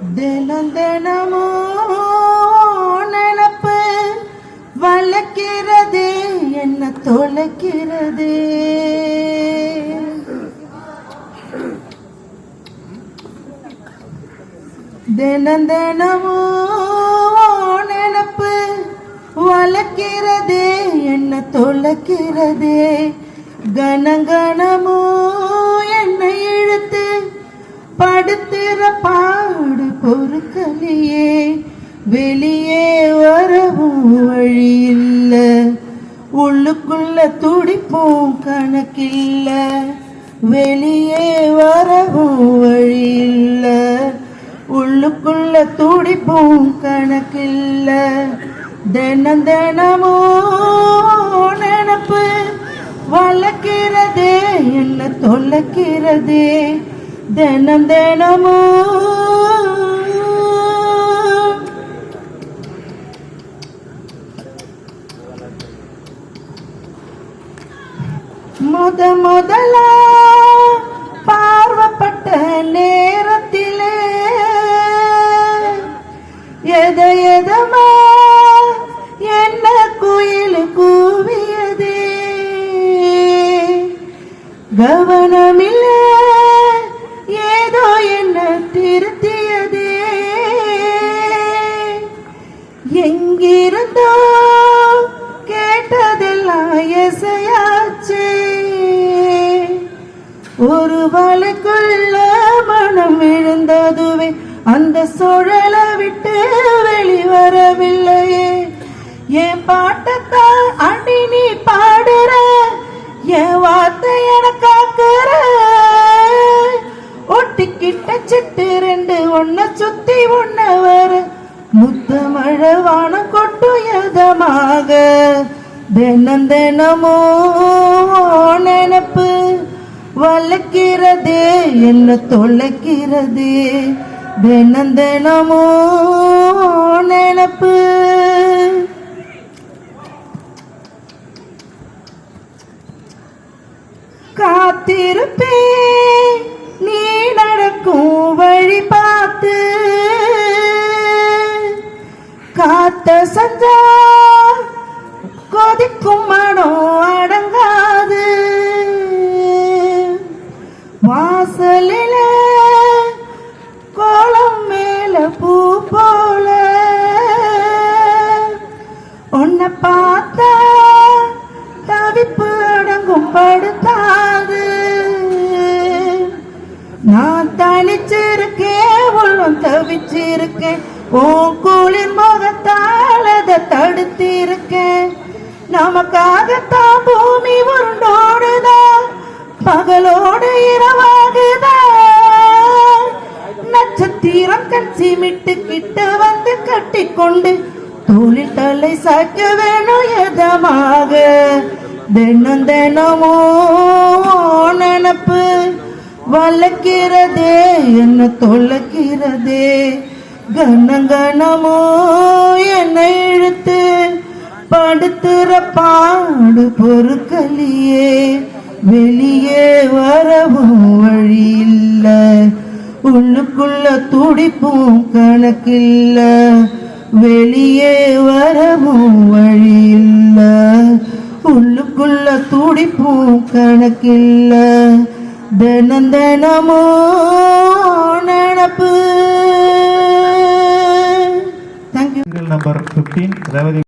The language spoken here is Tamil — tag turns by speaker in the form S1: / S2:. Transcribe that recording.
S1: தினம் தினமோ நினப்பு வளர்க்கிறது என்ன தொலைக்கிறது. தினம் தினமோ நினப்பு வளர்க்கிறதே என்ன தொலைக்கிறதே. கனகனமோ என்னை இழுத்து படுத்திற பாடு பொறுக்கலையே. வெளியே வரவும் வழி இல்ல உள்ளுக்குள்ள துடிப்பும் கணக்கில்ல. வெளியே வரவும் வழி இல்ல உள்ளுக்குள்ள துடிப்பும் கணக்கில்ல. தினம் தினமோ நினப்பு வளர்க்கிறதே என்ன தொலைக்கிறதே. தினம் தினமோ. முத முதலா பார்வப்பட்ட நேரத்திலே. எத எதமா என்ன குயில் கூவியதே. கவனமில்லை. திருத்தியதே எங்கிருந்தோ கேட்டதெல்லாம் எசையாச்சே ஒரு வலைக்குள்ள மனம் எழுந்ததுவே அந்த சுழலை விட்டு வெளிவரவில்லையே. என் பாட்டத்தான் அடி நீ பாடுற என் வார்த்தை எனக்காக்குற. ஒட்டிக்கிட்ட சிட்டு ரெண்டு சுத்தி உண்ணவர். வர முத்த மழை கொட்டும் எதமாக தினம் தினமோ நினப்பு வளர்க்கிறது என்ன தொலைக்கிறது. தினம் தினமோ நினப்பு. காத்திருப்பே நீ நடக்கும் காத்த சஞ்சா. கொதிக்கும் மனம் அடங்காது. வாசலில கோலம் மேல பூ போல. உன்னை பார்த்தா தவிப்பு அடங்கும் படுத்தாது. நான் தனிச்சிருக்கேன் உள்ளம் தவிச்சிருக்கேன். உன் கூட நமக்காகத்தான் பூமி உருண்டோடுதான் பகலோடு இரவாகுதா? நட்சத்திரம் கண் சிமிட்டு கிட்ட வந்து கட்டிக்கொண்டு தோளில் தலை சாய்க்க வேணும் எதமாக? தினம் தினமோ நினப்பு வளர்க்கிறதே என்ன தொலைக்கிறதே? கன கனமோ என்னை இழுத்து பாடு பொறுக்கலியே வெளியே வரவும் வழி இல்ல உள்ளுக்குள்ள துடிப்பும் கணக்கில்ல வெளியே வரவும் வழி இல்ல உள்ளுக்குள்ள துடிப்பும் கணக்கில்ல தினம் தினமோ நினப்பு. Thank you
S2: number 15 Revathi